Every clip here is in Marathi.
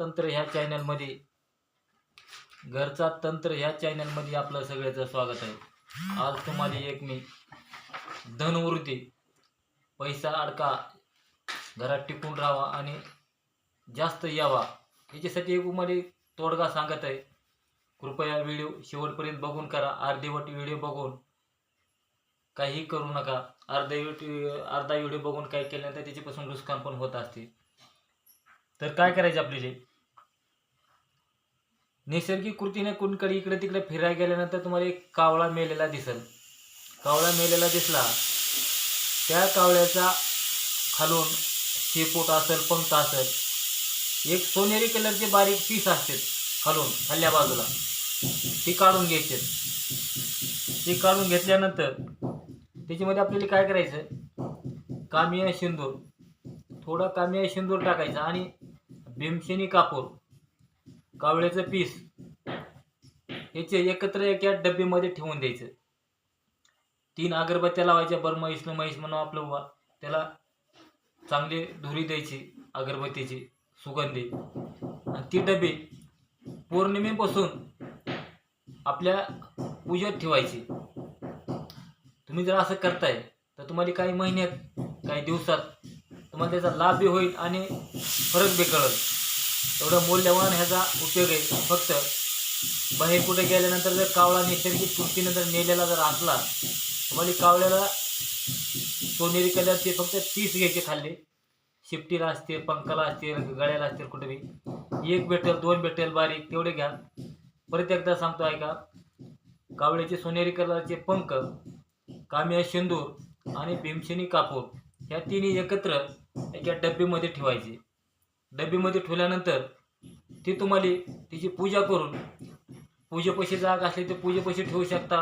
तंत्र ह्या चॅनलमध्ये घरचा तंत्र ह्या चॅनलमध्ये आपलं सगळ्याचं स्वागत आहे. आज तुम्हाला एक मी धनवृत्ती पैसा अडका घरात टिकून राहावा आणि जास्त यावा याच्यासाठी एक तुम्हाला तोडगा सांगत आहे. कृपया व्हिडिओ शेवटपर्यंत बघून करा अर्धेवट व्हिडिओ बघून काही करू नका. अर्धा अर्धा व्हिडिओ बघून काही केल्यानंतर त्याच्यापासून नुकसान पण होत असते. तर काय करायचं आपल्याला? नैसर्गिक कृतीने कुणकडे इकडे तिकडे फिरायला गेल्यानंतर तुम्हाला एक कावळा मेलेला दिसेल. कावळा मेलेला दिसला. त्या कावळ्याचा खालून शेपूट असेल पंख असेल एक सोनेरी कलरचे बारीक पीस असते खालून खाल्ल्या बाजूला. ती काढून घ्यायचे. ती काढून घेतल्यानंतर त्याच्यामध्ये आपल्याला काय करायचं? कामिया शिंदूर थोडा कामिया शिंदूर टाकायचा आणि भीमसेनी कापूर. कावळ्याचं पीस याचे एकत्र एका डब्बीमध्ये ठेवून द्यायचं. तीन अगरबत्त्या लावायच्या बरं म्हैस महेश म्हणून आपलं उभा त्याला चांगली धुरी द्यायची अगरबत्तीची सुगंधी. आणि ती डबी पौर्णिमेपासून आपल्या पूजेत ठेवायची. तुम्ही जर असं करताय तर तुम्हाला काही महिन्यात काही दिवसात तुम्हाला त्याचा लाभ बी होईल आणि फरक बी कळेल. एवढं मौल्यवान ह्याचा उपयोग आहे. फक्त बाहेर कुठे गेल्यानंतर जर कावळा नैसर्गिक कृतीनंतर नेलेला जर असला तुम्हाला कावळ्याला सोनेरी कलरचे फक्त तीस घ्यायचे खाल्ले. शिफ्टीला असते पंखाला असतील गळ्याला असतील कुठे बी. एक भेटेल दोन भेटेल बारीक तेवढे घ्या. परत एकदा सांगतो ऐका. कावळ्याचे सोनेरी कलरचे पंख कामिया शेंदूर आणि भीमसेनी कापूर ह्या तिन्ही एकत्र एका डब्बीमध्ये ठेवायचे. डब्बीमध्ये ठेवल्यानंतर ती तुम्हाला तिची पूजा करून पूजेपाशी जागा असली तर पूजेपाशी ठेवू शकता.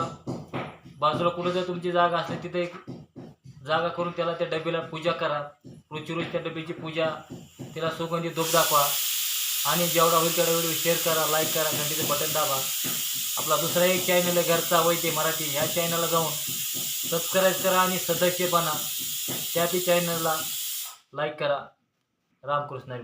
बाजूला कुठं जर तुमची जागा असली तिथे एक जागा करून त्याला त्या डब्याला पूजा करा. रोजची रोज त्या डब्याची पूजा तिला सुगंधी धूप दाखवा. आणि जेवढा होईल तेवढा व्हिडिओ शेअर करा लाईक करा घंटीचं बटन दाबा. आपला दुसरा एक चॅनल आहे घरचा वैद्य मराठी. ह्या चॅनलला जाऊन सबस्क्राईब करा आणि सदस्य बना. त्या ती चॅनलला लाईक करा. रामकृष्ण हरी